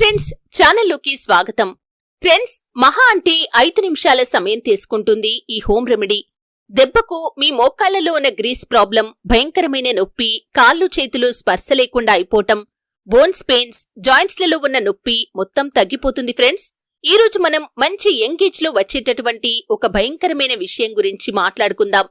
Friends ఛానల్లోకి స్వాగతం. Friends మహా అంటే ఐదు నిమిషాల సమయం తీసుకుంటుంది ఈ హోమ్ రెమెడీ. దెబ్బకు మీ మోకాళ్ళలో ఉన్న గ్రీస్ ప్రాబ్లం భయంకరమైన నొప్పి కాళ్ళు చేతులు స్పర్శ లేకుండా అయిపోవటం బోన్స్ పెయిన్స్ జాయింట్స్లలో ఉన్న నొప్పి మొత్తం తగ్గిపోతుంది ఫ్రెండ్స్. ఈ రోజు మనం మంచి యంగేజ్లో వచ్చేటటువంటి ఒక భయంకరమైన విషయం గురించి మాట్లాడుకుందాం.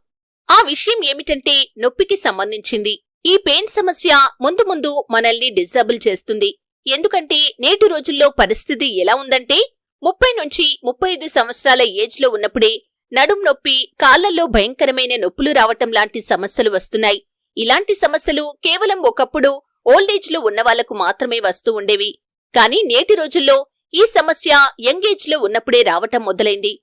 ఆ విషయం ఏమిటంటే నొప్పికి సంబంధించింది. ఈ పెయిన్ సమస్య ముందు ముందు మనల్ని డిజబుల్ చేస్తుంది. ఎందుకంటే నేటి రోజుల్లో పరిస్థితి ఎలా ఉందంటే ముప్పై నుంచి ముప్పై ఐదు సంవత్సరాల ఏజ్లో ఉన్నప్పుడే నడుం నొప్పి కాళ్ళలో భయంకరమైన నొప్పులు రావటం లాంటి సమస్యలు వస్తున్నాయి. ఇలాంటి సమస్యలు కేవలం ఒకప్పుడు ఓల్డ్ ఏజ్లో ఉన్నవాళ్ళకు మాత్రమే వస్తూ ఉండేవి. కానీ నేటి రోజుల్లో ఈ సమస్య యంగ్ ఏజ్లో ఉన్నప్పుడే రావటం మొదలైంది.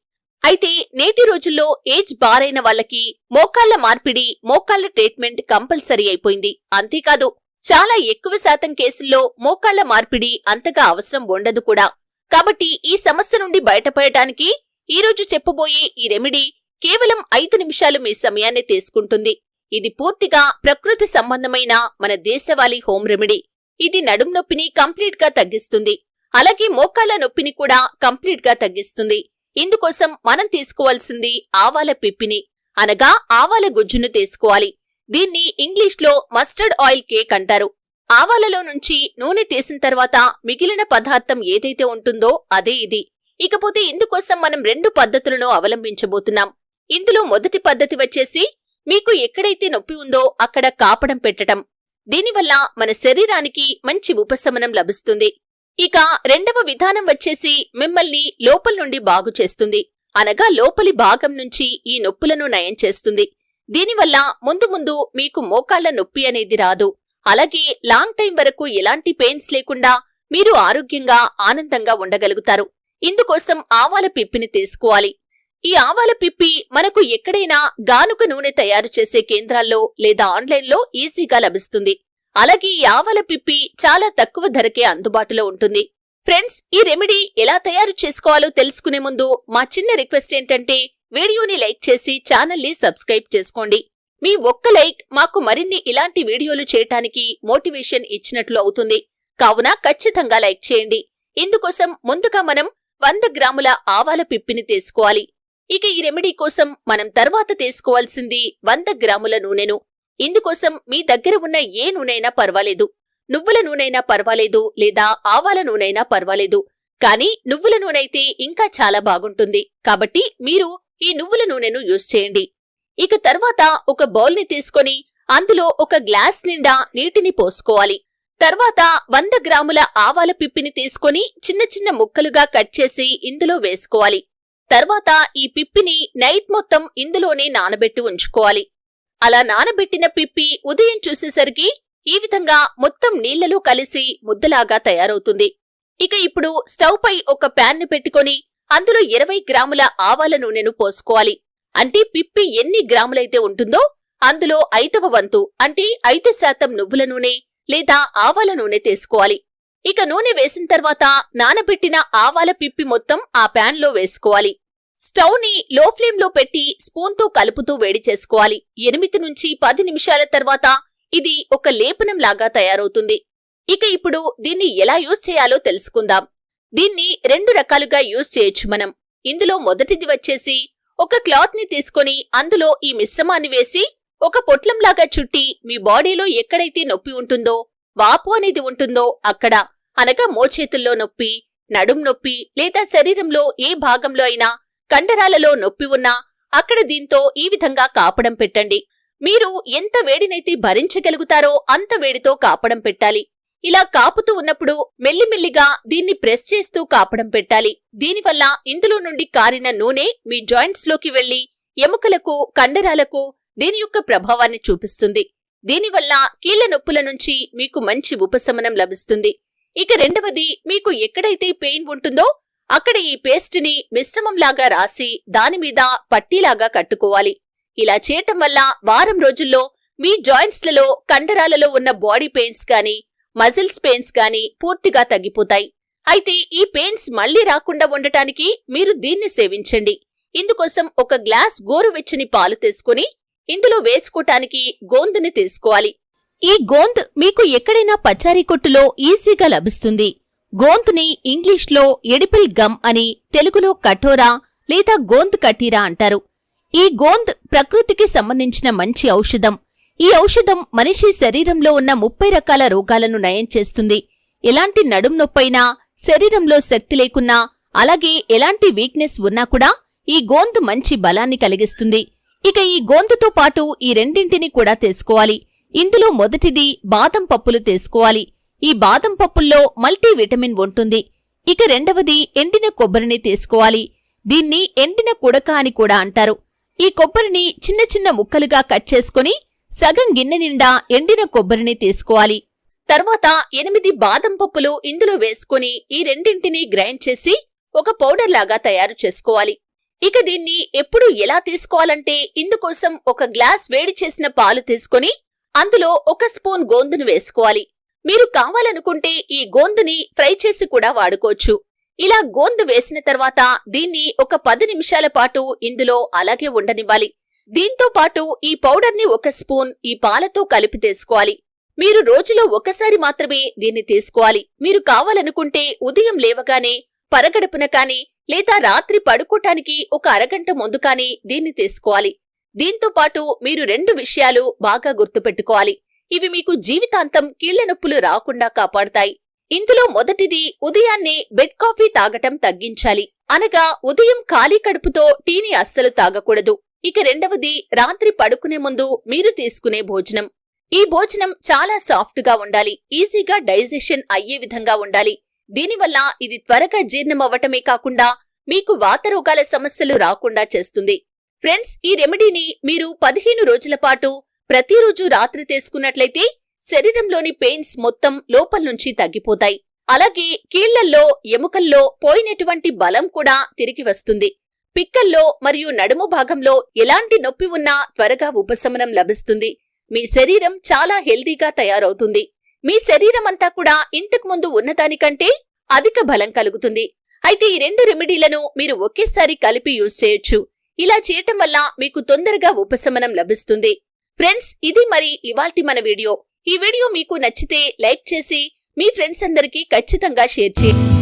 అయితే నేటి రోజుల్లో ఏజ్ బారైన వాళ్ళకి మోకాళ్ళ మార్పిడి మోకాళ్ళ ట్రీట్మెంట్ కంపల్సరీ అయిపోయింది. అంతేకాదు చాలా ఎక్కువ శాతం కేసుల్లో మోకాళ్ళ మార్పిడి అంతగా అవసరం ఉండదు కూడా. కాబట్టి ఈ సమస్య నుండి బయటపడటానికి ఈరోజు చెప్పబోయే ఈ రెమెడీ కేవలం ఐదు నిమిషాలు మీ సమయాన్ని తీసుకుంటుంది. ఇది పూర్తిగా ప్రకృతి సంబంధమైన మన దేశవాళీ హోం రెమెడీ. ఇది నడుం నొప్పిని కంప్లీట్గా తగ్గిస్తుంది. అలాగే మోకాళ్ళ నొప్పిని కూడా కంప్లీట్గా తగ్గిస్తుంది. ఇందుకోసం మనం తీసుకోవాల్సింది ఆవాల పిప్పిని అనగా ఆవాల గుజ్జును తీసుకోవాలి. దీన్ని ఇంగ్లీష్లో మస్టర్డ్ ఆయిల్ కేక్ అంటారు. ఆవాలలో నుంచి నూనె తీసిన తర్వాత మిగిలిన పదార్థం ఏదైతే ఉంటుందో అదే ఇది. ఇకపోతే ఇందుకోసం మనం రెండు పద్ధతులను అవలంబించబోతున్నాం. ఇందులో మొదటి పద్ధతి వచ్చేసి మీకు ఎక్కడైతే నొప్పి ఉందో అక్కడ కాపడం పెట్టటం దీనివల్ల మన శరీరానికి మంచి ఉపశమనం లభిస్తుంది. ఇక రెండవ విధానం వచ్చేసి మిమ్మల్ని లోపల నుండి బాగు చేస్తుంది. అనగా లోపలి భాగం నుంచి ఈ నొప్పులను నయం చేస్తుంది. దీనివల్ల ముందు ముందు మీకు మోకాళ్ళ నొప్పి అనేది రాదు. అలాగే లాంగ్ టైం వరకు ఎలాంటి పెయిన్స్ లేకుండా మీరు ఆరోగ్యంగా ఆనందంగా ఉండగలుగుతారు. ఇందుకోసం ఆవాల పిప్పిని తీసుకోవాలి. ఈ ఆవాల పిప్పి మనకు ఎక్కడైనా గానుక నూనె తయారు చేసే కేంద్రాల్లో లేదా ఆన్లైన్లో ఈజీగా లభిస్తుంది. అలాగే ఈ ఆవాల పిప్పి చాలా తక్కువ ధరకే అందుబాటులో ఉంటుంది. ఫ్రెండ్స్ ఈ రెమెడీ ఎలా తయారు చేసుకోవాలో తెలుసుకునే ముందు మా చిన్న రిక్వెస్ట్ ఏంటంటే వీడియోని లైక్ చేసి ఛానల్ని సబ్స్క్రైబ్ చేసుకోండి. మీ ఒక్క లైక్ మాకు మరిన్ని ఇలాంటి వీడియోలు చేయటానికి మోటివేషన్ ఇచ్చినట్లు అవుతుంది. కావున ఖచ్చితంగా లైక్ చేయండి. ఇందుకోసం ముందుగా మనం వంద గ్రాముల ఆవాల పిప్పిని తీసుకోవాలి. ఇక ఈ రెమెడీ కోసం మనం తర్వాత తీసుకోవాల్సింది వంద గ్రాముల నూనెను. ఇందుకోసం మీ దగ్గర ఉన్న ఏ నూనెైనా పర్వాలేదు. నువ్వుల నూనెైనా పర్వాలేదు లేదా ఆవాల నూనెైనా పర్వాలేదు. కానీ నువ్వుల నూనె అయితే ఇంకా చాలా బాగుంటుంది. కాబట్టి మీరు ఈ నువ్వుల నూనెను యూజ్ చేయండి. ఇక తర్వాత ఒక బౌల్ని తీసుకొని అందులో ఒక గ్లాస్ నిండా నీటిని పోసుకోవాలి. తర్వాత వంద గ్రాముల ఆవాల పిప్పిని తీసుకొని చిన్న చిన్న ముక్కలుగా కట్ చేసి ఇందులో వేసుకోవాలి. తర్వాత ఈ పిప్పిని నైట్ మొత్తం ఇందులోనే నానబెట్టి ఉంచుకోవాలి. అలా నానబెట్టిన పిప్పి ఉదయం చూసేసరికి ఈ విధంగా మొత్తం నీళ్ళలో కలిసి ముద్దలాగా తయారవుతుంది. ఇక ఇప్పుడు స్టవ్ పై ఒక ప్యాన్ను పెట్టుకొని అందులో ఇరవై గ్రాముల ఆవాల నూనెను పోసుకోవాలి. అంటే పిప్పి ఎన్ని గ్రాములైతే ఉంటుందో అందులో ఐదవ వంతు అంటే ఐదు శాతం నువ్వుల నూనె లేదా ఆవాల నూనె తీసుకోవాలి. ఇక నూనె వేసిన తర్వాత నానబెట్టిన ఆవాల పిప్పి మొత్తం ఆ ప్యాన్లో వేసుకోవాలి. స్టవ్ని లో ఫ్లేమ్లో పెట్టి స్పూన్తో కలుపుతూ వేడి చేసుకోవాలి. ఎనిమిది నుంచి పది నిమిషాల తర్వాత ఇది ఒక లేపనం లాగా తయారవుతుంది. ఇక ఇప్పుడు దీన్ని ఎలా యూజ్ చేయాలో తెలుసుకుందాం. దీన్ని రెండు రకాలుగా యూజ్ చేయొచ్చు మనం. ఇందులో మొదటిది వచ్చేసి ఒక క్లాత్ని తీసుకొని అందులో ఈ మిశ్రమాన్ని వేసి ఒక పొట్లంలాగా చుట్టి మీ బాడీలో ఎక్కడైతే నొప్పి ఉంటుందో వాపు అనేది ఉంటుందో అక్కడ అనగా మోచేతుల్లో నొప్పి నడుం నొప్పి లేదా శరీరంలో ఏ భాగంలో అయినా కండరాలలో నొప్పి ఉన్నా అక్కడ దీంతో ఈ విధంగా కాపడం పెట్టండి. మీరు ఎంత వేడినైతే భరించగలుగుతారో అంత వేడితో కాపడం పెట్టాలి. ఇలా కాపుతూ ఉన్నప్పుడు మెల్లిమెల్లిగా దీన్ని ప్రెస్ చేస్తూ కాపడం పెట్టాలి. దీనివల్ల ఇందులో నుండి కారిన నూనె మీ జాయింట్స్లోకి వెళ్ళి ఎముకలకు కండరాలకు దీని యొక్క ప్రభావాన్ని చూపిస్తుంది. దీనివల్ల కీళ్ళ నొప్పుల నుంచి మీకు మంచి ఉపశమనం లభిస్తుంది. ఇక రెండవది మీకు ఎక్కడైతే పెయిన్ ఉంటుందో అక్కడ ఈ పేస్ట్ని మిశ్రమంలాగా రాసి దానిమీద పట్టీలాగా కట్టుకోవాలి. ఇలా చేయటం వల్ల వారం రోజుల్లో మీ జాయింట్స్లలో కండరాలలో ఉన్న బాడీ పెయిన్స్ కానీ మజిల్స్ పెయిన్స్ గాని పూర్తిగా తగ్గిపోతాయి. అయితే ఈ పెయిన్స్ మళ్ళీ రాకుండా ఉండటానికి మీరు దీన్ని సేవించండి. ఇందుకోసం ఒక గ్లాస్ గోరువెచ్చని పాలు తీసుకుని ఇందులో వేసుకోటానికి గోందుని తీసుకోవాలి. ఈ గోంద్ మీకు ఎక్కడైనా పచారీ కొట్టులో ఈజీగా లభిస్తుంది. గోంద్ని ఇంగ్లీష్లో ఎడిపిల్ గమ్ అని తెలుగులో కఠోరా లేదా గోంద్ కటీరా అంటారు. ఈ గోంద్ ప్రకృతికి సంబంధించిన మంచి ఔషధం. ఈ ఔషధం మనిషి శరీరంలో ఉన్న ముప్పై రకాల రోగాలను నయం చేస్తుంది. ఎలాంటి నడుం నొప్పైనా శరీరంలో శక్తి లేకున్నా అలాగే ఎలాంటి వీక్నెస్ ఉన్నా కూడా ఈ గోంద్ మంచి బలాన్ని కలిగిస్తుంది. ఇక ఈ గోందుతో పాటు ఈ రెండింటిని కూడా తీసుకోవాలి ఇందులో మొదటిది బాదం పప్పులు తీసుకోవాలి ఈ బాదం పప్పుల్లో మల్టీ విటమిన్ ఉంటుంది. ఇక రెండవది ఎండిన కొబ్బరిని తీసుకోవాలి దీన్ని ఎండిన కుడక అని కూడా అంటారు. ఈ కొబ్బరిని చిన్న చిన్న ముక్కలుగా కట్ చేసుకొని సగం గిన్నె నిండా ఎండిన కొబ్బరిని తీసుకోవాలి. తర్వాత ఎనిమిది బాదం పప్పులు ఇందులో వేసుకుని ఈ రెండింటిని గ్రైండ్ చేసి ఒక పౌడర్ లాగా తయారు చేసుకోవాలి. ఇక దీన్ని ఎప్పుడు ఎలా తీసుకోవాలంటే ఇందుకోసం ఒక గ్లాస్ వేడి చేసిన పాలు తీసుకొని అందులో ఒక స్పూన్ గోందును వేసుకోవాలి. మీరు కావాలనుకుంటే ఈ గోందుని ఫ్రై చేసి కూడా వాడుకోవచ్చు. ఇలా గోందు వేసిన తర్వాత దీన్ని ఒక పది నిమిషాల పాటు ఇందులో అలాగే ఉండనివ్వాలి. దీంతో పాటు ఈ పౌడర్ని ఒక స్పూన్ ఈ పాలతో కలిపి తీసుకోవాలి. మీరు రోజులో ఒకసారి మాత్రమే దీన్ని తీసుకోవాలి. మీరు కావాలనుకుంటే ఉదయం లేవగానే పరగడుపున కానీ లేదా రాత్రి పడుకోటానికి ఒక అరగంట ముందు కానీ దీన్ని తీసుకోవాలి. దీంతో పాటు మీరు రెండు విషయాలు బాగా గుర్తుపెట్టుకోవాలి. ఇవి మీకు జీవితాంతం కీళ్ళ నొప్పులు రాకుండా కాపాడుతాయి. ఇందులో మొదటిది ఉదయాన్నే బెడ్ కాఫీ తాగటం తగ్గించాలి. అనగా ఉదయం ఖాళీ కడుపుతో టీని అస్సలు తాగకూడదు. ఇక రెండవది రాత్రి పడుకునే ముందు మీరు తీసుకునే భోజనం. ఈ భోజనం చాలా సాఫ్ట్గా ఉండాలి ఈజీగా డైజెషన్ అయ్యే విధంగా ఉండాలి. దీనివల్ల ఇది త్వరగా జీర్ణమవ్వటమే కాకుండా మీకు వాతరోగాల సమస్యలు రాకుండా చేస్తుంది. ఫ్రెండ్స్ ఈ రెమెడీని మీరు పదిహేను రోజుల పాటు ప్రతిరోజు రాత్రి తీసుకున్నట్లయితే శరీరంలోని పెయిన్స్ మొత్తం లోపల నుంచి తగ్గిపోతాయి. అలాగే కీళ్ళల్లో ఎముకల్లో పోయినటువంటి బలం కూడా తిరిగి వస్తుంది. పిక్కల్లో మరియు నడుము భాగంలో ఎలాంటి నొప్పి ఉన్నా త్వరగా ఉపశమనం లభిస్తుంది. మీ శరీరం చాలా హెల్దీగా తయారవుతుంది. మీ శరీరం అంతా కూడా ఇంతకు ముందు ఉన్నదానికంటే అధిక బలం కలుగుతుంది. అయితే ఈ రెండు రెమెడీలను మీరు ఒకేసారి కలిపి యూజ్ చేయొచ్చు. ఇలా చేయటం వల్ల మీకు తొందరగా ఉపశమనం లభిస్తుంది. ఫ్రెండ్స్ ఇది మరి ఇవాల్టి మన వీడియో. ఈ వీడియో మీకు నచ్చితే లైక్ చేసి మీ ఫ్రెండ్స్ అందరికీ ఖచ్చితంగా షేర్ చేయండి.